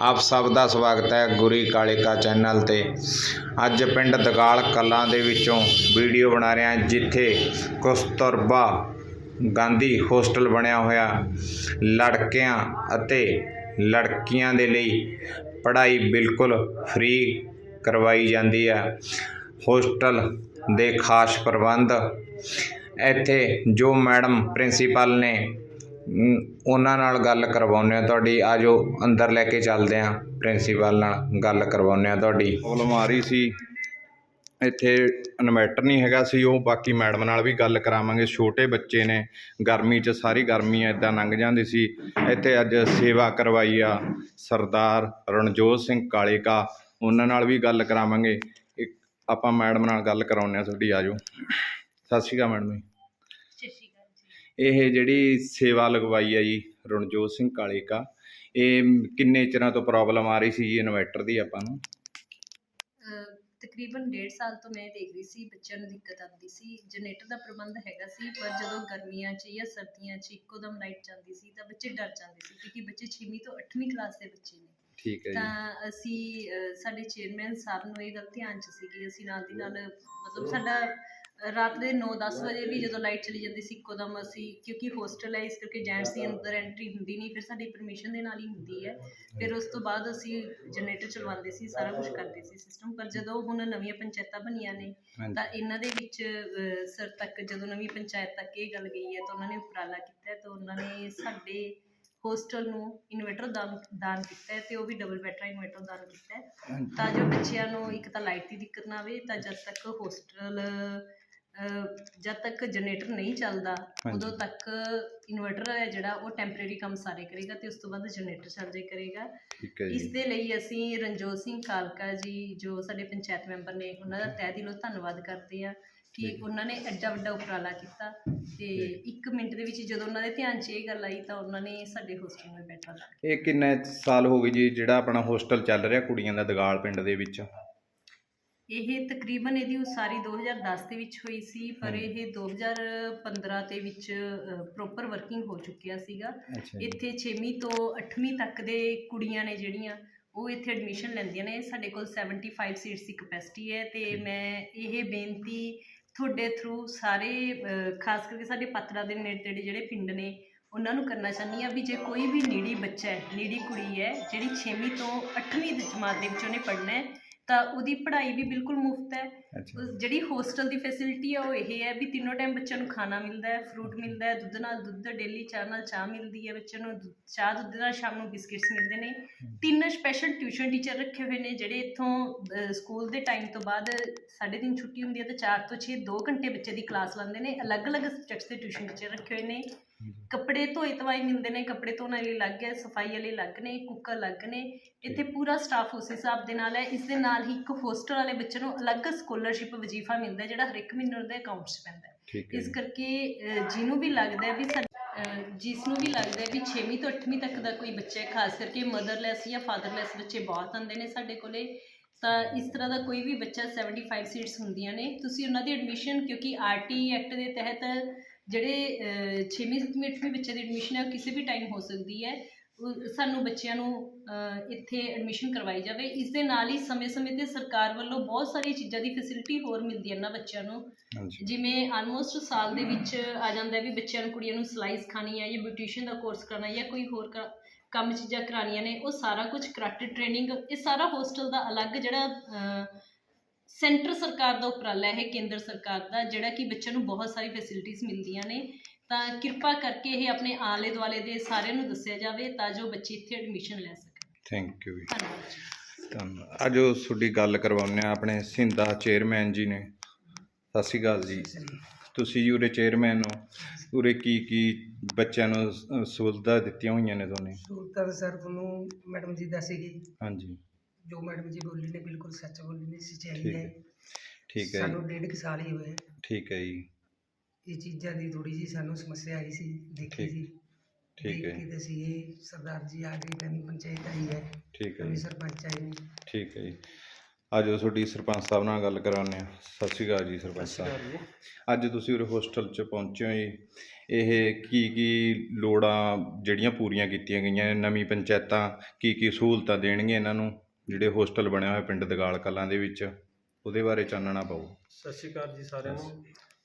ਆਪ ਸਭ ਦਾ ਸਵਾਗਤ ਹੈ ਗੁਰੀ ਕਾਲਿਕਾ ਚੈਨਲ ਤੇ। ਅੱਜ ਪਿੰਡ ਦਗਾਲ ਕਲਾਂ ਦੇ ਵਿੱਚੋਂ ਵੀਡੀਓ ਬਣਾ ਰਿਹਾ ਜਿੱਥੇ ਕਸਤੂਰਬਾ ਗਾਂਧੀ ਹੋਸਟਲ ਬਣਿਆ ਹੋਇਆ। ਲੜਕਿਆਂ ਅਤੇ ਲੜਕੀਆਂ ਦੇ ਲਈ ਪੜ੍ਹਾਈ ਬਿਲਕੁਲ ਫ੍ਰੀ ਕਰਵਾਈ ਜਾਂਦੀ ਹੈ। ਹੋਸਟਲ ਦੇ ਖਾਸ ਪ੍ਰਬੰਧ। ਇੱਥੇ ਜੋ ਮੈਡਮ ਪ੍ਰਿੰਸੀਪਲ ਨੇ ਉਹਨਾਂ ਨਾਲ ਗੱਲ ਕਰਵਾਉਂਦੇ ਹਾਂ ਤੁਹਾਡੀ। ਆ ਜਾਓ ਅੰਦਰ ਲੈ ਕੇ ਚੱਲਦੇ ਹਾਂ। ਪ੍ਰਿੰਸੀਪਲ ਨਾਲ ਗੱਲ ਕਰਵਾਉਂਦੇ ਹਾਂ ਤੁਹਾਡੀ। ਪ੍ਰੋਬਲਮ ਆ ਰਹੀ ਸੀ। ਇੱਥੇ ਇਨਵੈਟਰ ਨਹੀਂ ਹੈਗਾ ਸੀ ਉਹ। ਬਾਕੀ ਮੈਡਮ ਨਾਲ ਵੀ ਗੱਲ ਕਰਾਵਾਂਗੇ। ਛੋਟੇ ਬੱਚੇ ਨੇ। ਗਰਮੀ 'ਚ ਸਾਰੀ ਗਰਮੀ ਇਦਾਂ ਲੰਘ ਜਾਂਦੀ ਸੀ। ਇੱਥੇ ਅੱਜ ਸੇਵਾ ਕਰਵਾਈ ਆ ਸਰਦਾਰ ਰਣਜੋਤ ਸਿੰਘ ਕਾਲੇਕਾ। ਉਹਨਾਂ ਨਾਲ ਵੀ ਗੱਲ ਕਰਾਵਾਂਗੇ। ਇੱਕ ਆਪਾਂ ਮੈਡਮ ਨਾਲ ਗੱਲ ਕਰਾਉਂਦੇ ਆ ਤੁਹਾਡੀ ਆਜੋ। ਸਤਿ ਸ਼੍ਰੀ ਅਕਾਲ ਮੈਡਮ ਜੀ। ਇਹ ਜਿਹੜੀ ਸੇਵਾ ਲਗਵਾਈ ਆ ਜੀ ਰਣਜੋਤ ਸਿੰਘ ਕਾਲੇਕਾ ਇਹ ਕਿੰਨੇ ਚਿਰਾਂ ਤੋਂ ਪ੍ਰੋਬਲਮ ਆ ਰਹੀ ਸੀ ਜੀ ਇਨਵਰਟਰ ਦੀ ਆਪਾਂ ਨੂੰ? ਤਕਰੀਬਨ ਡੇਢ ਸਾਲ ਤੋਂ ਮੈਂ ਦੇਖ ਰਹੀ ਸੀ ਬੱਚਿਆਂ ਨੂੰ ਦਿੱਕਤ ਆਉਂਦੀ ਸੀ ਜਨਰੇਟਰ ਦਾ ਪ੍ਰਬੰਧ ਹੈਗਾ ਸੀ ਪਰ ਜਦੋਂ ਗਰਮੀਆਂ 'ਚ ਜਾਂ ਸਰਦੀਆਂ 'ਚ ਇੱਕੋ ਦਮ ਲਾਈਟ ਜਾਂਦੀ ਸੀ ਤਾਂ ਬੱਚੇ ਡਰ ਜਾਂਦੇ ਸੀ ਕਿਉਂਕਿ ਬੱਚੇ 6ਵੀਂ ਤੋਂ 8ਵੀਂ ਕਲਾਸ ਦੇ ਬੱਚੇ ਨੇ। ਠੀਕ ਹੈ ਜੀ। ਤਾਂ ਅਸੀਂ ਸਾਡੇ ਚੇਅਰਮੈਨ ਸਾਹਿਬ ਨੂੰ ਇਹ ਗੱਲ ਧਿਆਨ 'ਚ ਸੀਗੀ ਅਸੀਂ ਨਾਲ ਦੀ ਨਾਲ ਮਤਲਬ ਸਾਡਾ ਰਾਤ ਦੇ 9-10 ਵਜੇ ਵੀ ਜਦੋਂ ਲਾਈਟ ਚਲੀ ਜਾਂਦੀ ਸੀ ਇੱਕੋ ਦਮ ਅਸੀਂ ਕਿਉਂਕਿ ਹੋਸਟਲ ਹੈ ਇਸ ਕਰਕੇ ਜੈਂਟਸ ਦੀ ਅੰਦਰ ਐਂਟਰੀ ਹੁੰਦੀ ਨਹੀਂ ਫਿਰ ਸਾਡੀ ਪਰਮਿਸ਼ਨ ਦੇ ਨਾਲ ਹੀ ਹੁੰਦੀ ਹੈ। ਫਿਰ ਉਸ ਤੋਂ ਬਾਅਦ ਅਸੀਂ ਜਨਰੇਟਰ ਚਲਵਾਉਂਦੇ ਸੀ ਸਾਰਾ ਕੁਝ ਕਰਦੇ ਸੀ ਸਿਸਟਮ ਪਰ ਜਦੋਂ ਹੁਣ ਨਵੀਆਂ ਪੰਚਾਇਤਾਂ ਬਣੀਆਂ ਨੇ ਤਾਂ ਇਹਨਾਂ ਦੇ ਵਿੱਚ ਸਰ ਤੱਕ ਜਦੋਂ ਨਵੀਂ ਪੰਚਾਇਤ ਤੱਕ ਇਹ ਗੱਲ ਗਈ ਹੈ ਤਾਂ ਉਹਨਾਂ ਨੇ ਉਪਰਾਲਾ ਕੀਤਾ ਹੈ ਤਾਂ ਉਹਨਾਂ ਨੇ ਸਾਡੇ ਹੋਸਟਲ ਨੂੰ ਇਨਵਰਟਰ ਦਾਨ ਦਾਨ ਕੀਤਾ ਹੈ ਤੇ ਉਹ ਵੀ ਡਬਲ ਬੈਟਰਾ ਇਨਵਰਟਰ ਦਾਨ ਕੀਤਾ ਹੈ। ਤਾਂ ਜੋ ਬੱਚਿਆਂ ਨੂੰ ਇੱਕ ਤਾਂ ਲਾਈਟ ਦੀ ਦਿੱਕਤ ਨਾ ਆਵੇ ਤਾਂ ਜਦ ਤੱਕ ਹੋਸਟਲ ਜਦ ਤੱਕ ਜਨਰੇਟਰ ਨਹੀਂ ਚੱਲਦਾ ਹਾਂਜੀ। ਉਦੋਂ ਤੱਕ ਇਨਵਰਟਰ ਹੈ ਜਿਹੜਾ ਉਹ ਟੈਂਪਰੇਰੀ ਕੰਮ ਸਾਰੇ ਕਰੇਗਾ ਤੇ ਉਸ ਤੋਂ ਬਾਅਦ ਜਨਰੇਟਰ ਚੱਲ ਜਾਇਆ ਕਰੇਗਾ। ਠੀਕ ਹੈ ਇਸ ਜੀ ਦੇ ਲਈ ਅਸੀਂ ਰਣਜੋਤ ਸਿੰਘ ਕਾਲਕਾ ਜੀ ਜੋ ਸਾਡੇ ਪੰਚਾਇਤ ਮੈਂਬਰ ਨੇ ਉਹਨਾਂ ਦਾ ਤਹਿ ਦਿਲੋਂ ਧੰਨਵਾਦ ਕਰਦੇ ਆ ਕਿ ਠੀਕ। ਉਹਨਾਂ ਨੇ ਐਡਾ ਵੱਡਾ ਉਪਰਾਲਾ ਕੀਤਾ ਤੇ ਇੱਕ ਮਿੰਟ ਦੇ ਵਿੱਚ ਜਦੋਂ ਉਹਨਾਂ ਦੇ ਧਿਆਨ 'ਚ ਇਹ ਗੱਲ ਆਈ ਤਾਂ ਉਹਨਾਂ ਨੇ ਸਾਡੇ ਹੋਸਟਲ ਨੂੰ ਬੈਠਾ ਲਾ ਇਹ ਕਿੰਨੇ ਸਾਲ ਹੋ ਗਏ ਜੀ ਜਿਹੜਾ ਆਪਣਾ ਹੋਸਟਲ ਚੱਲ ਰਿਹਾ ਕੁੜੀਆਂ ਦਾ ਦਗਾਲ ਪਿੰਡ ਦੇ ਵਿੱਚ? ਇਹ ਤਕਰੀਬਨ ਇਹਦੀ ਉਸਾਰੀ 2010 ਦੇ ਵਿੱਚ ਹੋਈ ਸੀ ਪਰ। ਇਹ 2015 ਦੇ ਵਿੱਚ ਪ੍ਰੋਪਰ ਵਰਕਿੰਗ ਹੋ ਚੁੱਕਿਆ ਸੀਗਾ। ਇੱਥੇ 6ਵੀਂ ਤੋਂ 8ਵੀਂ ਤੱਕ ਦੇ ਕੁੜੀਆਂ ਨੇ ਜਿਹੜੀਆਂ ਉਹ ਇੱਥੇ ਐਡਮਿਸ਼ਨ ਲੈਂਦੀਆਂ ਨੇ। ਸਾਡੇ ਕੋਲ 75 ਸੀਟਸ ਦੀ ਕਪੈਸਿਟੀ ਹੈ ਤੇ ਮੈਂ ਇਹ ਬੇਨਤੀ ਤੁਹਾਡੇ ਥਰੂ ਸਾਰੇ ਖਾਸ ਕਰਕੇ ਸਾਡੇ ਪਾਤੜਾ ਦੇ ਨੇੜੇ ਜਿਹੜੇ ਪਿੰਡ ਨੇ ਉਹਨਾਂ ਨੂੰ ਕਰਨਾ ਚਾਹੁੰਦੀ ਆ ਵੀ ਜੇ ਕੋਈ ਵੀ ਨੀੜੀ ਬੱਚਾ ਹੈ ਨੀੜੀ ਕੁੜੀ ਹੈ ਜਿਹੜੀ 6ਵੀਂ ਤੋਂ 8ਵੀਂ ਦੀ ਜਮਾਤ ਦੇ ਵਿੱਚ ਉਹਨੇ ਪੜ੍ਹਨਾ ਹੈ ਤਾਂ ਉਹਦੀ ਪੜ੍ਹਾਈ ਵੀ ਬਿਲਕੁਲ ਮੁਫਤ ਹੈ। ਜਿਹੜੀ ਹੋਸਟਲ ਦੀ ਫੈਸਿਲਿਟੀ ਆ ਉਹ ਇਹ ਹੈ ਵੀ ਤਿੰਨੋਂ ਟਾਈਮ ਬੱਚਿਆਂ ਨੂੰ ਖਾਣਾ ਮਿਲਦਾ ਹੈ ਫਰੂਟ ਮਿਲਦਾ ਹੈ ਦੁੱਧ ਨਾਲ ਦੁੱਧ ਡੇਲੀ ਚਾਹ ਨਾਲ ਚਾਹ ਮਿਲਦੀ ਹੈ ਬੱਚਿਆਂ ਨੂੰ ਚਾਹ ਦੁੱਧ ਨਾਲ ਸ਼ਾਮ ਨੂੰ ਬਿਸਕਿਟਸ ਮਿਲਦੇ ਨੇ। ਤਿੰਨ ਸਪੈਸ਼ਲ ਟਿਊਸ਼ਨ ਟੀਚਰ ਰੱਖੇ ਹੋਏ ਨੇ ਜਿਹੜੇ ਇੱਥੋਂ ਸਕੂਲ ਦੇ ਟਾਈਮ ਤੋਂ ਬਾਅਦ ਸਾਢੇ ਤਿੰਨ ਛੁੱਟੀ ਹੁੰਦੀ ਹੈ ਤਾਂ 4 ਤੋਂ 6 2 ਘੰਟੇ ਬੱਚੇ ਦੀ ਕਲਾਸ ਲਾਉਂਦੇ ਨੇ। ਅਲੱਗ-ਅਲੱਗ ਸਬਜੈਕਟਸ ਦੇ ਟਿਊਸ਼ਨ ਟੀਚਰ ਰੱਖੇ ਹੋਏ ਨੇ। ਕੱਪੜੇ ਧੋਏ ਧਵਾਏ ਮਿਲਦੇ ਨੇ ਕੱਪੜੇ ਧੋਣ ਵਾਲੇ ਅਲੱਗ ਹੈ ਸਫ਼ਾਈ ਵਾਲੇ ਅਲੱਗ ਨੇ ਕੁੱਕ ਅਲੱਗ ਨੇ ਇੱਥੇ ਪੂਰਾ ਸਟਾਫ ਉਸ ਹਿਸਾਬ ਦੇ ਨਾਲ ਹੈ ਇਸ ਦੇ ਨਾਲ ਹੀ ਇੱਕ ਹੋਸਟਲ ਵਾਲੇ ਬੱਚੇ ਨੂੰ ਅਲੱਗ ਸਕਾਲਰਸ਼ਿਪ ਵਜ਼ੀਫਾ ਮਿਲਦਾ ਜਿਹੜਾ ਹਰ ਇੱਕ ਮਹੀਨੇ ਉਹਦੇ ਅਕਾਊਂਟ 'ਚ ਪੈਂਦਾ ਹੈ। ਇਸ ਕਰਕੇ ਜਿਹਨੂੰ ਵੀ ਲੱਗਦਾ ਹੈ ਵੀ ਜਿਸ ਨੂੰ ਵੀ ਲੱਗਦਾ ਹੈ ਵੀ 6ਵੀਂ ਤੋਂ 8ਵੀਂ ਤੱਕ ਦਾ ਕੋਈ ਬੱਚਾ ਹੈ ਖਾਸ ਕਰਕੇ ਮਦਰਲੈਸ ਜਾਂ ਫਾਦਰਲੈਸ ਬੱਚੇ ਬਹੁਤ ਆਉਂਦੇ ਨੇ ਸਾਡੇ ਕੋਲੇ ਤਾਂ ਇਸ ਤਰ੍ਹਾਂ ਦਾ ਕੋਈ ਵੀ ਬੱਚਾ 75 ਸੀਟਸ ਹੁੰਦੀਆਂ ਨੇ ਤੁਸੀਂ ਉਹਨਾਂ ਦੀ ਐਡਮਿਸ਼ਨ ਕਿਉਂਕਿ ਆਰਟੀ ਐਕਟ ਦੇ ਤਹਿਤ ਜਿਹੜੇ 6ਵੀਂ 7ਵੀਂ 8ਵੀਂ ਬੱਚੇ ਦੀ ਐਡਮਿਸ਼ਨ ਕਿਸੇ ਵੀ ਟਾਈਮ ਹੋ ਸਕਦੀ ਹੈ। ਉਹ- ਸਾਨੂੰ ਬੱਚਿਆਂ ਨੂੰ ਇੱਥੇ ਐਡਮਿਸ਼ਨ ਕਰਵਾਈ ਜਾਵੇ। ਇਸ ਦੇ ਨਾਲ ਹੀ ਸਮੇਂ-ਸਮੇਂ ਤੇ ਸਰਕਾਰ ਵੱਲੋਂ ਬਹੁਤ ਸਾਰੀਆਂ ਚੀਜ਼ਾਂ ਦੀ ਫੈਸਿਲਿਟੀ ਹੋਰ ਮਿਲਦੀ ਹੈ ਇਹਨਾਂ ਬੱਚਿਆਂ ਨੂੰ। ਜਿਵੇਂ ਆਲਮੋਸਟ ਸਾਲ ਦੇ ਵਿੱਚ ਆ ਜਾਂਦਾ ਵੀ ਬੱਚਿਆਂ ਨੂੰ ਕੁੜੀਆਂ ਨੂੰ ਸਿਲਾਈ ਸਿਖਾਉਣੀ ਹੈ ਜਾਂ ਬਿਊਟੀਸ਼ੀਅਨ ਦਾ ਕੋਰਸ ਕਰਨਾ ਜਾਂ ਕੋਈ ਹੋਰ ਕੰਮ ਚੀਜ਼ਾਂ ਕਰਾਉਣੀਆਂ ਨੇ ਉਹ ਸਾਰਾ ਕੁਝ ਕਰਾਟੇ ਟ੍ਰੇਨਿੰਗ ਇਹ ਸਾਰਾ ਹੋਸਟਲ ਦਾ ਅਲੱਗ ਜਿਹੜਾ ਸੈਂਟਰ ਸਰਕਾਰ ਦਾ ਉਪਰਾਲਾ ਹੈ ਕੇਂਦਰ ਸਰਕਾਰ ਦਾ ਜਿਹੜਾ ਕਿ ਬੱਚਿਆਂ ਨੂੰ ਬਹੁਤ ਸਾਰੀ ਫੈਸਿਲਿਟੀਆਂ ਮਿਲਦੀਆਂ ਨੇ। ਤਾਂ ਕਿਰਪਾ ਕਰਕੇ ਇਹ ਆਪਣੇ ਆਲੇ ਦੁਆਲੇ ਦੇ ਸਾਰਿਆਂ ਨੂੰ ਦੱਸਿਆ ਜਾਵੇ ਤਾਂ ਜੋ ਬੱਚੇ ਇੱਥੇ ਐਡਮਿਸ਼ਨ ਲੈ ਸਕਣ। ਥੈਂਕ ਯੂ ਜੀ। ਧੰਨਵਾਦ ਅੱਜ ਤੁਹਾਡੀ ਗੱਲ ਕਰਵਾਉਂਦੇ ਆ ਆਪਣੇ ਸਿੰਧਾ ਚੇਅਰਮੈਨ ਜੀ ਨੇ। ਸਤਿ ਸ਼੍ਰੀ ਅਕਾਲ ਜੀ। ਤੁਸੀਂ ਜੀ ਉਰੇ ਚੇਅਰਮੈਨ ਹੋ। ਉਰੇ ਕੀ ਕੀ ਬੱਚਿਆਂ ਨੂੰ ਸਹੂਲਤਾਂ ਦਿੱਤੀਆਂ ਹੋਈਆਂ ਨੇ ਤੁਹਾਨੂੰ? ਸਹੂਲਤਾਂ ਸਰ ਤੁਹਾਨੂੰ ਮੈਡਮ ਜੀ ਦੱਸੇਗੀ ਹਾਂਜੀ। ਜੋ ਮੈਡਮ ਜੀ ਬੋਲੀ ਨੇ ਬਿਲਕੁਲ ਸੱਚ ਬੋਲੀ ਨੇ ਸੱਚਾਈ ਠੀਕ ਹੈ। ਹੈ ਠੀਕ ਹੈ ਸਾਨੂੰ ਡੇਢ ਕੁ ਸਾਲ ਹੀ ਹੋਏ। ਆ। ਠੀਕ ਹੈ ਜੀ। ਇਹ ਚੀਜ਼ਾਂ ਦੀ ਥੋੜੀ ਜੀ ਸਾਨੂੰ ਸਮੱਸਿਆ ਆਈ ਸੀ ਦੇਖੀ ਠੀਕ- ਸੀ। ਠੀਕ ਹੈ। ਦੇਖ ਕੇ ਤੇ ਅਸੀਂ ਇਹ ਸਰਦਾਰ ਜੀ ਆ ਗਏ ਨਵੀਂ ਪੰਚਾਇਤ ਆਈ ਹੈ ਠੀਕ ਹੈ ਨਵੀਂ ਜੀ। ਸਰਪੰਚ ਆਏ ਨੇ ਠੀਕ ਹੈ ਜੀ। ਅੱਜ ਤੁਹਾਡੀ ਸਰਪੰਚ ਸਾਹਿਬ ਨਾਲ ਗੱਲ ਕਰਾਉਂਦੇ ਆ ਸਤਿ ਸ਼੍ਰੀ ਅਕਾਲ ਜੀ ਸਰਪੰਚ ਸਾਹਿਬ। ਅੱਜ ਤੁਸੀਂ ਉਰੇ ਹੋਸਟਲ 'ਚ ਪਹੁੰਚੇ ਹੋ ਜੀ। ਇਹ ਕੀ ਕੀ ਲੋੜਾਂ ਜਿਹੜੀਆਂ ਪੂਰੀਆਂ ਕੀਤੀਆਂ ਗਈਆਂ ਨੇ ਨਵੀਂ ਪੰਚਾਇਤਾਂ ਕੀ ਕੀ ਸਹੂਲਤਾਂ ਦੇਣਗੀਆਂ ਇਹਨਾਂ ਨੂੰ? ਜਿਹੜੇ ਹੋਸਟਲ ਬਣਿਆ ਹੋਇਆ ਪਿੰਡ ਦਗਾਲ ਕਲਾਂ ਦੇ ਵਿੱਚ ਉਹਦੇ ਬਾਰੇ ਚਾਨਣਾ ਪਾਓ। ਸਤਿ ਸ਼੍ਰੀ ਅਕਾਲ ਜੀ ਸਾਰਿਆਂ ਨੂੰ।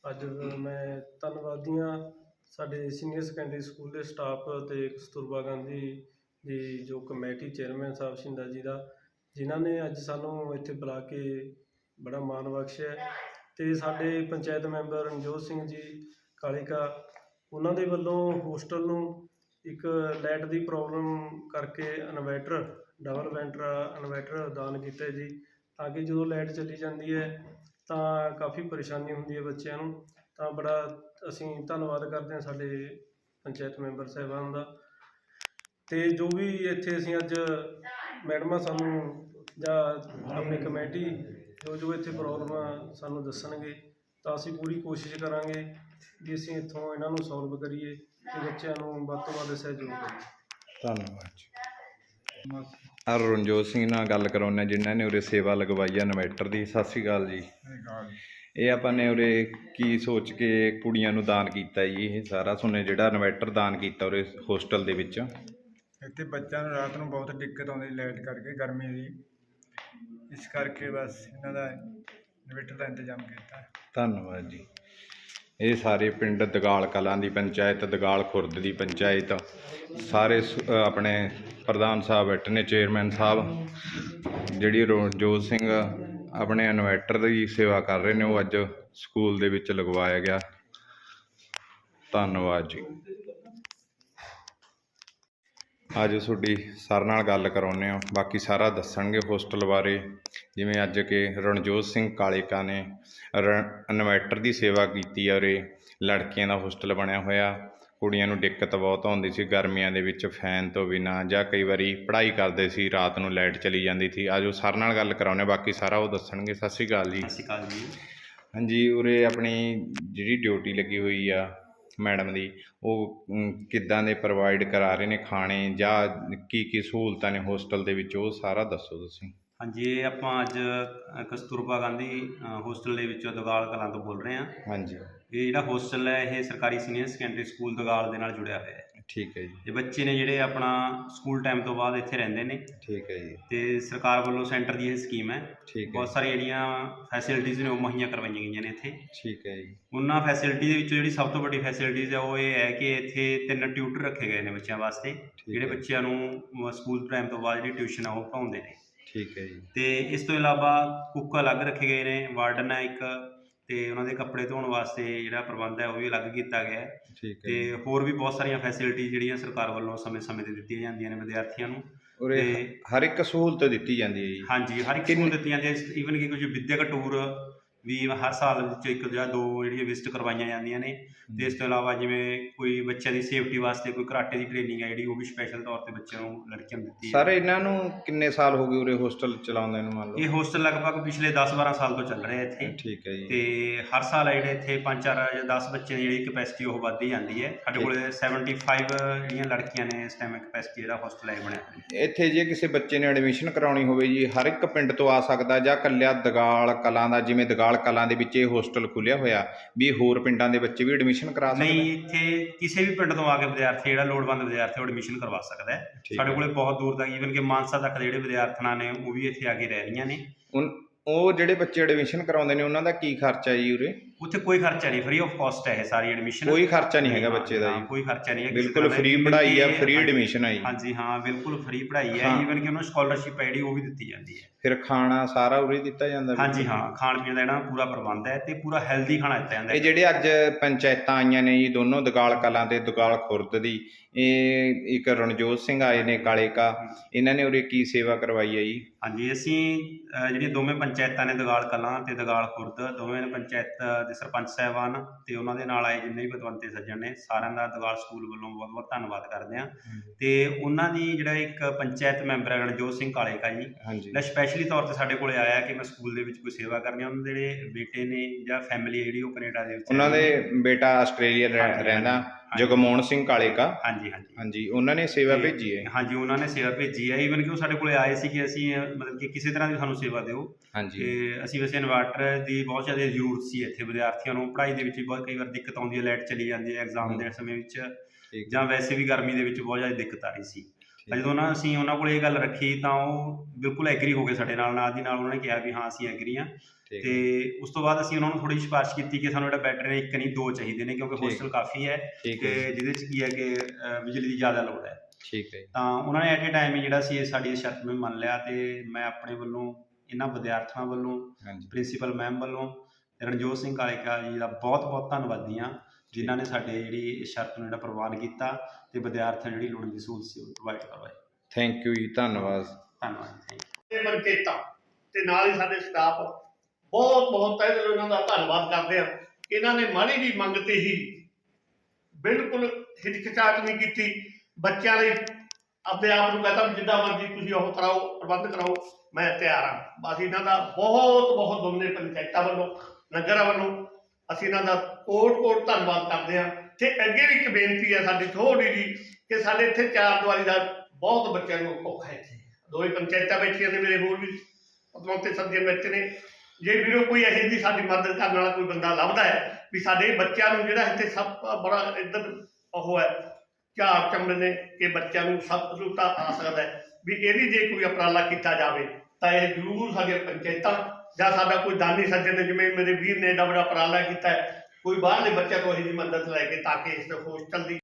ਅੱਜ ਮੈਂ ਧੰਨਵਾਦੀ ਹਾਂ ਸਾਡੇ ਸੀਨੀਅਰ ਸੈਕੰਡਰੀ ਸਕੂਲ ਦੇ ਸਟਾਫ ਤੇ ਕਸਤੂਰਬਾ ਗਾਂਧੀ ਦੀ ਜੋ ਕਮੇਟੀ ਚੇਅਰਮੈਨ ਸਾਹਿਬ ਸ਼ਿੰਦਾ ਜੀ ਦਾ ਜਿਨ੍ਹਾਂ ਨੇ ਅੱਜ ਸਾਨੂੰ ਇੱਥੇ ਬੁਲਾ ਕੇ ਬੜਾ ਮਾਣ ਬਖਸ਼ਿਆ ਤੇ ਸਾਡੇ ਪੰਚਾਇਤ ਮੈਂਬਰ ਰਣਜੋਤ ਸਿੰਘ ਜੀ ਕਾਲੀਕਾ ਉਹਨਾਂ ਦੇ ਵੱਲੋਂ ਹੋਸਟਲ ਨੂੰ ਇੱਕ ਲਾਈਟ ਦੀ ਪ੍ਰੋਬਲਮ ਕਰਕੇ ਇਨਵਰਟਰ ਡਬਲ ਵੈਂਟਰ ਇਨਵਰਟਰ ਦਾਨ ਕੀਤਾ ਜੀ। ਤਾਂ ਕਿ ਜਦੋਂ ਲਾਈਟ ਚਲੀ ਜਾਂਦੀ ਹੈ ਤਾਂ ਕਾਫੀ ਪਰੇਸ਼ਾਨੀ ਹੁੰਦੀ ਹੈ ਬੱਚਿਆਂ ਨੂੰ। ਤਾਂ ਬੜਾ ਅਸੀਂ ਧੰਨਵਾਦ ਕਰਦੇ ਹਾਂ ਸਾਡੇ ਪੰਚਾਇਤ ਮੈਂਬਰ ਸਾਹਿਬਾਨ ਦਾ। ਤੇ ਜੋ ਵੀ ਇੱਥੇ ਅਸੀਂ ਅੱਜ ਮੈਡਮਾਂ ਸਾਨੂੰ ਜਾਂ ਆਪਣੀ ਕਮੇਟੀ ਜੋ ਜੋ ਇੱਥੇ ਪ੍ਰੋਬਲਮਾਂ ਸਾਨੂੰ ਦੱਸਣਗੇ ਤਾਂ ਅਸੀਂ ਪੂਰੀ ਕੋਸ਼ਿਸ਼ ਕਰਾਂਗੇ ਕਿ ਅਸੀਂ ਇੱਥੋਂ ਇਹਨਾਂ ਨੂੰ ਸੋਲਵ ਕਰੀਏ ਤੇ ਬੱਚਿਆਂ ਨੂੰ ਵੱਧ ਤੋਂ ਵੱਧ ਸਹਿਯੋਗ ਕਰੀਏ ਧੰਨਵਾਦ ਜੀ। ਰਣਜੋਤ ਸਿੰਘ ਨਾਲ ਗੱਲ ਕਰਾਉਂਦੇ ਹਾਂ ਜਿਨ੍ਹਾਂ ਨੇ ਉਰੇ ਸੇਵਾ ਲਗਵਾਈ ਆ ਇਨਵੈਟਰ ਦੀ। ਸਤਿ ਸ਼੍ਰੀ ਅਕਾਲ ਜੀ। ਇਹ ਆਪਾਂ ਨੇ ਉਰੇ ਕੀ ਸੋਚ ਕੇ ਕੁੜੀਆਂ ਨੂੰ ਦਾਨ ਕੀਤਾ ਜੀ ਇਹ ਸਾਰਾ ਸੁਣੇ ਜਿਹੜਾ ਇਨਵੈਟਰ ਦਾਨ ਕੀਤਾ ਉਰੇ ਹੋਸਟਲ ਦੇ ਵਿੱਚ। ਇੱਥੇ ਬੱਚਿਆਂ ਨੂੰ ਰਾਤ ਨੂੰ ਬਹੁਤ ਦਿੱਕਤ ਆਉਂਦੀ ਲਾਈਟ ਕਰਕੇ ਗਰਮੀ ਦੀ ਇਸ ਕਰਕੇ ਬਸ ਇਹਨਾਂ ਦਾ ਇਨਵੇਟਰ ਦਾ ਇੰਤਜ਼ਾਮ ਕੀਤਾ। ਧੰਨਵਾਦ ਜੀ। ਇਹ ਸਾਰੇ ਪਿੰਡ ਦਗਾਲ ਕਲਾਂ ਦੀ ਪੰਚਾਇਤ, ਦਗਾਲ ਖੁਰਦ ਦੀ ਪੰਚਾਇਤ, ਸਾਰੇ ਸ- ਆਪਣੇ ਪ੍ਰਧਾਨ ਸਾਹਿਬ ਬੈਠੇ ਨੇ ਚੇਅਰਮੈਨ ਸਾਹਿਬ, ਜਿਹੜੀ ਰਣਜੋਤ ਸਿੰਘ ਆਪਣੇ ਇਨਵੈਟਰ ਦੀ ਸੇਵਾ ਕਰ ਰਹੇ ਨੇ, ਉਹ ਅੱਜ ਸਕੂਲ ਦੇ ਵਿੱਚ ਲਗਵਾਇਆ ਗਿਆ। ਧੰਨਵਾਦ ਜੀ। ਅੱਜ ਤੁਹਾਡੀ ਸਰ ਨਾਲ ਗੱਲ ਕਰਾਉਂਦੇ ਹਾਂ। ਬਾਕੀ ਸਾਰਾ ਦੱਸਣਗੇ ਹੋਸਟਲ ਬਾਰੇ। ਜਿਵੇਂ ਅੱਜ ਕਿ ਰਣਜੋਤ ਸਿੰਘ ਕਾਲੇਕਾ ਨੇ ਇਨਵੈਟਰ ਦੀ ਸੇਵਾ ਕੀਤੀ ਆ ਉਰੇ ਲੜਕੀਆਂ ਦਾ ਹੋਸਟਲ ਬਣਿਆ ਹੋਇਆ। ਕੁੜੀਆਂ ਨੂੰ ਦਿੱਕਤ ਬਹੁਤ ਆਉਂਦੀ ਸੀ ਗਰਮੀਆਂ ਦੇ ਵਿੱਚ ਫੈਨ ਤੋਂ ਬਿਨਾਂ ਜਾਂ ਕਈ ਵਾਰੀ ਪੜ੍ਹਾਈ ਕਰਦੇ ਸੀ ਰਾਤ ਨੂੰ ਲਾਈਟ ਚਲੀ ਜਾਂਦੀ ਸੀ। ਆਜੋ ਸਰ ਨਾਲ ਗੱਲ ਕਰਾਉਂਦੇ ਹਾਂ, ਬਾਕੀ ਸਾਰਾ ਉਹ ਦੱਸਣਗੇ। ਸਤਿ ਸ਼੍ਰੀ ਅਕਾਲ ਜੀ। ਸਤਿ ਸ਼੍ਰੀ ਅਕਾਲ ਜੀ। ਹਾਂਜੀ ਉਰੇ ਆਪਣੀ ਜਿਹੜੀ ਡਿਊਟੀ ਲੱਗੀ ਹੋਈ ਆ ਮੈਡਮ ਦੀ ਉਹ ਕਿੱਦਾਂ ਦੇ ਪ੍ਰੋਵਾਈਡ ਕਰਾ ਰਹੇ ਨੇ ਖਾਣੇ ਜਾਂ ਕੀ ਕੀ ਸਹੂਲਤਾਂ ਨੇ ਹੋਸਟਲ ਦੇ ਵਿੱਚ ਉਹ ਸਾਰਾ ਦੱਸੋ ਤੁਸੀਂ। ਹਾਂਜੀ ਇਹ ਆਪਾਂ ਅੱਜ ਅ, ਕਸਤੂਰਬਾ ਗਾਂਧੀ ਅ, ਹੋਸਟਲ ਦੇ ਵਿੱਚੋਂ ਦਗਾਲ ਕਲਾਂ ਤੋਂ ਬੋਲ ਰਹੇ ਹਾਂ। ਹਾਂਜੀ। ਇਹ ਜਿਹੜਾ ਹੋਸਟਲ ਹੈ ਇਹ ਸਰਕਾਰੀ ਸੀਨੀਅਰ ਸੈਕੰਡਰੀ ਸਕੂਲ ਦਗਾਲ ਦੇ ਨਾਲ ਜੁੜਿਆ ਹੋਇਆ ਹੈ। ਠੀਕ ਹੈ ਜੀ। ਇਹ ਬੱਚੇ ਨੇ ਜਿਹੜੇ ਆਪਣਾ ਸਕੂਲ ਟਾਈਮ ਤੋਂ ਬਾਅਦ ਇੱਥੇ ਰਹਿੰਦੇ ਨੇ। ਠੀਕ ਹੈ ਜੀ। ਤੇ ਸਰਕਾਰ ਵੱਲੋਂ ਸੈਂਟਰ ਦੀ ਇਹ ਸਕੀਮ ਹੈ। ਠੀਕ ਹੈ। ਬਹੁਤ ਸਾਰੀਆਂ ਜਿਹੜੀਆਂ ਫੈਸਿਲਿਟੀਜ਼ ਨੇ ਉਹ ਮੁਹੱਈਆ ਕਰਵਾਈਆਂ ਗਈਆਂ ਨੇ ਇੱਥੇ। ਠੀਕ ਹੈ ਜੀ। ਉਹਨਾਂ ਫੈਸਿਲਿਟੀ ਦੇ ਵਿੱਚੋਂ ਜਿਹੜੀ ਸਭ ਤੋਂ ਵੱਡੀ ਫੈਸਿਲਿਟੀਜ਼ ਹੈ ਉਹ ਇਹ ਹੈ ਕਿ ਇੱਥੇ ਤਿੰਨ ਟਿਊਟਰ ਰੱਖੇ ਗਏ ਨੇ ਬੱਚਿਆਂ ਵਾਸਤੇ। ਜਿਹੜੇ ਹੈ। ਬੱਚਿਆਂ ਨੂੰ ਸਕੂਲ ਟਾਈਮ ਤੋਂ ਬਾਅਦ ਜਿਹੜੀ ਟਿਊਸ਼ਨ ਆ ਉਹ ਪੜ੍ਹਾਉਂਦੇ ਨੇ। ਠੀਕ ਹੈ ਜੀ। ਤੇ ਇਸ ਤੋਂ ਇਲਾਵਾ ਕੁੱਕ ਅਲੱਗ ਰੱਖੇ ਗਏ ਨੇ ਵਾਰਡਨ ਹੈ ਇੱਕ ਤੇ ਉਹਨਾਂ ਦੇ ਕੱਪੜੇ ਧੋਣ ਵਾਸਤੇ ਜਿਹੜਾ ਪ੍ਰਬੰਧ ਹੈ ਉਹ ਵੀ ਅਲੱਗ ਕੀਤਾ ਗਿਆ ਹੈ। ਠੀਕ ਹੈ ਤੇ ਹੋਰ ਵੀ ਬਹੁਤ ਸਾਰੀਆਂ ਫੈਸਿਲਿਟੀ ਜਿਹੜੀਆਂ ਸਰਕਾਰ ਵੱਲੋਂ ਸਮੇਂ-ਸਮੇਂ ਤੇ ਦਿੱਤੀਆਂ ਜਾਂਦੀਆਂ ਨੇ ਵਿਦਿਆਰਥੀਆਂ ਨੂੰ। ਤੇ ਹਰ ਇੱਕ ਸਹੂਲਤ ਦਿੱਤੀ ਜਾਂਦੀ ਹੈ ਜੀ। ਹਾਂਜੀ ਹਰ ਇੱਕ ਸਕੂਲ ਦਿੱਤੀਆਂ ਜਾਂਦੀਆਂ ਈਵਨ ਕਿ ਕੁਝ ਵਿਦਿਅਕ ਟੂਰ ਵੀ ਹਰ ਸਾਲ ਵਿੱਚ ਇੱਕ ਜਾਂ ਦੋ ਜਿਹੜੀਆਂ ਵਿਜ਼ਿਟ ਕਰਵਾਈਆਂ ਜਾਂਦੀਆਂ ਨੇ। ਤੇ ਇਸ ਤੋਂ ਇਲਾਵਾ ਜਿਵੇਂ ਕੋਈ ਬੱਚਿਆਂ ਦੀ ਸੇਫਟੀ ਵਾਸਤੇ ਕੋਈ ਕਰਾਟੇ ਦੀ ਟ੍ਰੇਨਿੰਗ ਹੈ ਜਿਹੜੀ ਉਹ ਵੀ ਸਪੈਸ਼ਲ ਤੌਰ ਤੇ ਬੱਚਿਆਂ ਨੂੰ ਲੜਕੀਆਂ ਨੂੰ ਦਿੱਤੀ ਸਰ ਹੈ ਇਹਨਾਂ ਨੂੰ ਕਿੰਨੇ ਸਾਲ ਹੋ ਗਏ ਉਰੇ ਹੋਸਟਲ ਚਲਾਉਂਦੇ ਨੂੰ ਮੰਨ ਇਹ ਲਓ ਹੋਸਟਲ ਲਗਭਗ ਪਿਛਲੇ 10-12 ਸਾਲ ਤੋਂ ਚੱਲ ਰਿਹਾ ਇੱਥੇ। ਠੀਕ ਹੈ ਜੀ। ਤੇ ਹਰ ਸਾਲ ਆ ਜਿਹੜੇ ਇੱਥੇ 5-4 ਜਾਂ 10 ਬੱਚੇ ਦੀ ਜਿਹੜੀ ਕਪੈਸਿਟੀ ਉਹ ਵੱਧਦੀ ਜਾਂਦੀ ਹੈ। ਸਾਡੇ ਕੋਲੇ 75 ਜਿਹੜੀਆਂ ਲੜਕੀਆਂ ਨੇ ਇਸ ਟਾਈਮ ਕਪੈਸਿਟੀ ਜਿਹੜਾ ਹੋਸਟਲ ਹੈ ਬਣਿਆ ਇੱਥੇ ਜੇ ਕਿਸੇ ਬੱਚੇ ਨੇ ਐਡਮਿਸ਼ਨ ਕਰਾਉਣੀ ਹੋਵੇ ਜੀ ਹਰ ਇੱਕ ਪਿੰਡ ਤੋਂ ਆ ਸਕਦਾ ਜਾਂ ਕੱਲਿਆ ਦਗਾਲ ਕਲਾਂ ਦਾ ਜਿਵੇਂ ਦਗਾਲ ਕਲਾਂ ਦੇ ਵਿੱਚ ਇਹ ਹੋਸਟਲ ਖੁੱਲਿਆ ਹੋਇਆ ਵੀ ਹੋਰ ਪਿੰਡਾਂ ਦੇ ਬੱਚੇ ਵੀ ਐਡਮਿਸ਼ਨ ਕਰਾ ਸਕਦੇ ਨਹੀਂ ਇੱਥੇ ਕਿਸੇ ਵੀ ਪਿੰਡ ਤੋਂ ਆ ਕੇ ਵਿਦਿਆਰਥੀ ਜਿਹੜਾ ਲੋੜਵੰਦ ਵਿਦਿਆਰਥੀ ਉਹ ਐਡਮਿਸ਼ਨ ਕਰਵਾ ਸਕਦਾ ਹੈ। ਸਾਡੇ। ਕੋਲੇ ਬਹੁਤ ਦੂਰ ਤੱਕ ਈਵਨ ਕਿ ਮਾਨਸਾ ਤੱਕ ਦੇ ਜਿਹੜੇ ਵਿਦਿਆਰਥਣਾਂ ਨੇ ਉਹ ਵੀ ਇੱਥੇ ਆ ਕੇ ਰਹਿ ਰਹੀਆਂ ਨੇ। ਉਹ ਜਿਹੜੇ ਬੱਚੇ ਐਡਮਿਸ਼ਨ ਕਰਾਉਂਦੇ ਨੇ ਉਹਨਾਂ ਦਾ ਕੀ ਖਰਚਾ ਜੀ ਉਰੇ? ਉੱਥੇ ਕੋਈ ਖਰਚਾ ਨਹੀਂ ਫ੍ਰੀ ਆਫ ਕਾਸਟ ਹੈ ਇਹ ਸਾਰੀ ਐਡਮਿਸ਼ਨ ਕੋਈ ਖਰਚਾ ਨਹੀਂ ਹੈਗਾ ਬੱਚੇ ਦਾ ਜੀ। ਕੋਈ ਖਰਚਾ ਨਹੀਂ ਹੈ ਬਿਲਕੁਲ। ਫ੍ਰੀ ਪੜ੍ਹਾਈ ਆ ਫ੍ਰੀ ਐਡਮਿਸ਼ਨ ਆ ਜੀ। ਹਾਂਜੀ ਹਾਂ ਬਿਲਕੁਲ ਫ੍ਰੀ ਪੜ੍ਹਾਈ ਹੈ। ਈਵਨ ਕਿ ਉਹਨੂੰ ਸਕਾਲਰਸ਼ਿਪ ਹੈ ਜਿਹੜੀ ਉਹ ਵੀ ਦਿੱਤੀ ਜਾਂਦੀ ਹੈ। ਫਿਰ ਖਾਣਾ ਸਾਰਾ ਉਰੇ ਦਿੱਤਾ ਜਾਂਦਾ? ਹਾਂਜੀ ਹਾਂ ਖਾਣ ਪੀਣ ਦਾ ਜਿਹੜਾ ਪੂਰਾ ਪ੍ਰਬੰਧ ਹੈ ਤੇ ਪੂਰਾ ਹੈਲਦੀ ਖਾਣਾ ਦਿੱਤਾ ਜਾਂਦਾ ਹੈ। ਇਹ ਜਿਹੜੇ ਅੱਜ ਪੰਚਾਇਤਾਂ ਆਈਆਂ ਨੇ ਜੀ ਦੋਨੋਂ ਦਗਾਲ ਕਲਾਂ ਤੇ ਦਗਾਲ ਖੁਰਦ ਦੀ ਇਹ ਇੱਕ ਰਣਜੋਤ ਸਿੰਘ ਆਏ ਨੇ ਕਾਲੇ ਕਾ। ਇਹਨਾਂ ਨੇ ਉਰੇ ਕੀ ਸੇਵਾ ਕਰਵਾਈ ਹੈ ਜੀ? ਹਾਂਜੀ ਅਸੀਂ ਜਿਹੜੀਆਂ ਦੋਵੇਂ ਪੰਚਾਇਤਾਂ ਨੇ ਦਗਾਲ ਕਲਾਂ ਤੇ ਦਗਾਲ ਖੁਰਦ ਦੋਵੇਂ ਪੰਚਾਇਤ ਦੇ ਸਰਪੰਚ ਸਾਹਿਬਾਨ ਤੇ ਉਹਨਾਂ ਦੇ ਨਾਲ ਆਏ ਜਿੰਨੇ ਵੀ ਪਤਵੰਤੇ ਸੱਜਣ ਨੇ ਸਾਰਿਆਂ ਦਾ ਦਗਾਲ ਸਕੂਲ ਵੱਲੋਂ ਬਹੁਤ ਬਹੁਤ ਧੰਨਵਾਦ ਕਰਦੇ ਹਾਂ। ਤੇ ਉਹਨਾਂ ਦੀ ਜਿਹੜਾ ਇੱਕ ਪੰਚਾਇਤ ਮੈਂਬਰ ਹੈ ਰਣਜੋਤ ਸਿੰਘ ਕਾਲੇਕਾ ਜੀ ਜਿਹੜਾ ਸਪੈਸ਼ਲੀ ਤੌਰ ਤੇ ਸਾਡੇ ਕੋਲੇ ਆਇਆ ਕਿ ਮੈਂ ਸਕੂਲ ਦੇ ਵਿੱਚ ਕੋਈ ਸੇਵਾ ਕਰਨੀ ਉਹਨਾਂ ਦੇ ਜਿਹੜੇ ਬੇਟੇ ਨੇ ਜਾਂ ਫੈਮਿਲੀ ਜਿਹੜੀ ਉਹ ਕੈਨੇਡਾ ਦੇ ਵਿੱਚ ਉਹਨਾਂ ਦੇ ਬੇਟਾ ਆਸਟ੍ਰੇਲੀਆ ਰਹਿੰਦਾ। ਜਗਮੋਹਨ ਸਿੰਘ ਕਾਲੇਕਾ। ਹਾਂਜੀ ਹਾਂਜੀ। ਹਾਂਜੀ ਉਹਨਾਂ ਨੇ ਸੇਵਾ ਤੇ- ਭੇਜੀ ਹੈ। ਹਾਂਜੀ ਉਹਨਾਂ ਨੇ ਸੇਵਾ ਭੇਜੀ ਹੈ। ਈਵਨ ਕਿ ਉਹ ਸਾਡੇ ਕੋਲੇ ਆਏ ਸੀ ਕਿ ਅਸੀਂ ਅਹ, ਮਤਲਬ ਕਿ ਕਿਸੇ ਤਰ੍ਹਾਂ ਦੀ ਸਾਨੂੰ ਸੇਵਾ ਦਿਓ। ਹਾਂਜੀ। ਤੇ ਅਸੀਂ ਵੈਸੇ ਇਨਵਰਟਰ ਦੀ ਬਹੁਤ ਜ਼ਿਆਦਾ ਜ਼ਰੂਰਤ ਸੀ ਇੱਥੇ ਵਿਦਿਆਰਥੀਆਂ ਨੂੰ। ਪੜ੍ਹਾਈ ਦੇ ਵਿੱਚ ਵੀ ਬਹੁਤ ਕਈ ਵਾਰ ਦਿੱਕਤ ਆਉਂਦੀ ਹੈ ਲਾਈਟ ਚਲੀ ਜਾਂਦੀ ਹੈ ਐਗਜ਼ਾਮ ਦੇ ਸਮੇਂ ਵਿੱਚ। ਠੀਕ ਜਾਂ ਵੈਸੇ ਵੀ ਗਰਮੀ ਦੇ ਵਿੱਚ ਬਹੁਤ ਜ਼ਿਆਦਾ ਦਿੱਕਤ ਆ ਰਹੀ ਸੀ। ਤਾਂ ਜਦੋਂ ਨਾ ਅਸੀਂ ਉਹਨਾਂ ਕੋਲ ਇਹ ਗੱਲ ਰੱਖੀ ਤਾਂ ਉਹ ਬਿਲਕੁਲ ਐਗਰੀ ਹੋ ਗਏ ਸਾਡੇ ਨਾਲ ਨਾਲ ਦੀ ਨਾਲ ਉਹਨਾਂ ਨੇ ਕਿਹਾ ਵੀ ਹਾਂ ਅਸੀਂ ਐਗਰੀ ਠੀਕ ਤੇ ਉਸ ਤੋਂ ਬਾਅਦ ਅਸੀਂ ਉਹਨਾਂ ਨੂੰ ਥੋੜੀ ਸਿਫਾਰਿਸ਼ ਕੀਤੀ ਕਿ ਸਾਨੂੰ ਜਿਹੜਾ ਬੈਟਰ ਇੱਕ ਨਹੀਂ ਦੋ ਚਾਹੀਦੇ ਨੇ ਕਿਉਂਕਿ। ਹੋਸਟਲ ਕਾਫੀ ਹੈ ਤੇ ਜਿਹਦੇ ਚ ਕੀ ਹੈ ਕਿ ਬਿਜਲੀ ਦੀ ਜ਼ਿਆਦਾ ਲੋੜ ਹੈ। ਠੀਕ ਹੈ ਤਾਂ ਉਹਨਾਂ ਨੇ ਐਟ ਏ ਟਾਈਮ ਜਿਹੜਾ ਸੀ ਇਹ ਸਾਡੀ ਸ਼ਰਤ ਨੂੰ ਮੰਨ ਲਿਆ ਤੇ ਮੈਂ ਆਪਣੇ ਵੱਲੋਂ ਇਹਨਾਂ ਵਿਦਿਆਰਥੀਆਂ ਵੱਲੋਂ ਪ੍ਰਿੰਸੀਪਲ ਮੈਮ ਵੱਲੋਂ ਰਣਜੋਤ ਸਿੰਘ ਕਾਲੇਕਾ ਜੀ ਦਾ ਬਹੁਤ ਬਹੁਤ ਧੰਨਵਾਦੀ ਹਾਂ। ਜਿਨ੍ਹਾਂ ਨੇ ਸਾਡੇ ਜਿਹੜੀ ਸ਼ਰਤ ਨੂੰ ਜਿਹੜਾ ਪ੍ਰਵਾਨ ਕੀਤਾ ਤੇ ਵਿਦਿਆਰਥੀਆਂ ਜਿਹੜੀ ਲੋੜ ਦੀ ਸਹੂਲਤ ਸੀ ਉਹ ਪ੍ਰੋਵਾਈਡ ਕਰਵਾਈ। ਥੈਂਕ ਯੂ ਜੀ ਧੰਨਵਾਦ। ਧੰਨਵਾਦ ਥੈਂਕ ਯੂ ਤੇ ਮਨਕੇਤਾ ਤੇ ਨਾਲ ਹੀ ਸਾਡੇ ਸਟਾਫ ਬਹੁਤ ਬਹੁਤ ਤਹਿ ਦਿਲੋਂ ਇਹਨਾਂ ਦਾ ਧੰਨਵਾਦ ਕਰਦੇ ਆ ਕਿ ਇਹਨਾਂ ਨੇ ਮਾੜੀ ਜੀ ਮੰਗ ਤੇ ਹੀ ਬਿਲਕੁਲ ਹਿਚਕਿਚਾਹਟ ਨਹੀਂ ਕੀਤੀ। ਬੱਚਿਆਂ ਲਈ ਆਪਣੇ ਆਪ ਨੂੰ ਕਹਤਾ ਜਿੱਦਾਂ ਮਰਜ਼ੀ ਤੁਸੀਂ ਉਹ ਕਰਾਓ ਪ੍ਰਬੰਧ ਕਰਾਓ ਮੈਂ ਤਿਆਰ ਹਾਂ। ਬਸ ਇਹਨਾਂ ਦਾ ਬਹੁਤ ਬਹੁਤ ਦੋਨੇ ਪੰਚਾਇਤਾਂ ਵੱਲੋਂ ਨਗਰਾਂ ਵੱਲੋਂ ਅਸੀਂ ਇਹਨਾਂ ਦਾ ਕੋਟ ਕੋਟ ਧੰਨਵਾਦ ਕਰਦੇ ਹਾਂ। ਤੇ ਅੱਗੇ ਵੀ ਇੱਕ ਬੇਨਤੀ ਹੈ ਸਾਡੀ ਥੋੜੀ ਜੀ ਕਿ ਸਾਡੇ ਇੱਥੇ ਚਾਰ ਦੀਵਾਰੀ ਦਾ ਬਹੁਤ ਬੱਚਿਆਂ ਨੂੰ ਭੁੱਖ ਹੈ। ਇੱਥੇ ਦੋਵੇਂ ਪੰਚਾਇਤਾਂ ਬੈਠੀਆਂ ਨੇ ਮੇਰੇ ਹੋਰ ਵੀ, ਪਤਵੰਤੇ ਸੱਜੇ ਬੈਠੇ ਨੇ। ਜੇ ਵੀਰੋ ਕੋਈ ਇਹੋ ਜਿਹੀ ਸਾਡੀ ਮਦਦ ਕਰਨ ਵਾਲਾ ਕੋਈ ਬੰਦਾ ਲੱਭਦਾ ਹੈ ਵੀ ਸਾਡੇ ਬੱਚਿਆਂ ਨੂੰ ਜਿਹੜਾ ਇੱਥੇ ਸਭ ਬੜਾ ਇੱਧਰ ਉਹ ਹੈ, ਝਾੜ ਚੰਬੇ ਨੇ ਕਿ ਬੱਚਿਆਂ ਨੂੰ ਸਭ ਸਹੂਲਤਾਂ ਆ ਸਕਦਾ ਹੈ ਵੀ ਇਹਦੀ ਜੇ ਕੋਈ ਉਪਰਾਲਾ ਕੀਤਾ ਜਾਵੇ ਤਾਂ ਇਹ ਜ਼ਰੂਰ ਸਾਡੀਆਂ ਪੰਚਾਇਤਾਂ ਜਾਂ ਸਾਡਾ ਕੋਈ ਦਾਨੀ ਸੱਜਣ ਨੇ ਜਿਵੇਂ ਮੇਰੇ ਵੀਰ ਨੇ ਏਡਾ ਬੜਾ ਉਪਰਾਲਾ ਕੀਤਾ ਹੈ, ਕੋਈ ਬਾਹਰਲੇ ਬੱਚਿਆਂ ਤੋਂ ਇਹੋ ਜਿਹੀ ਮਦਦ ਲੈ ਕੇ ਤਾਂ ਕਿ ਇਸ ਹੋਸਟਲ ਦੀ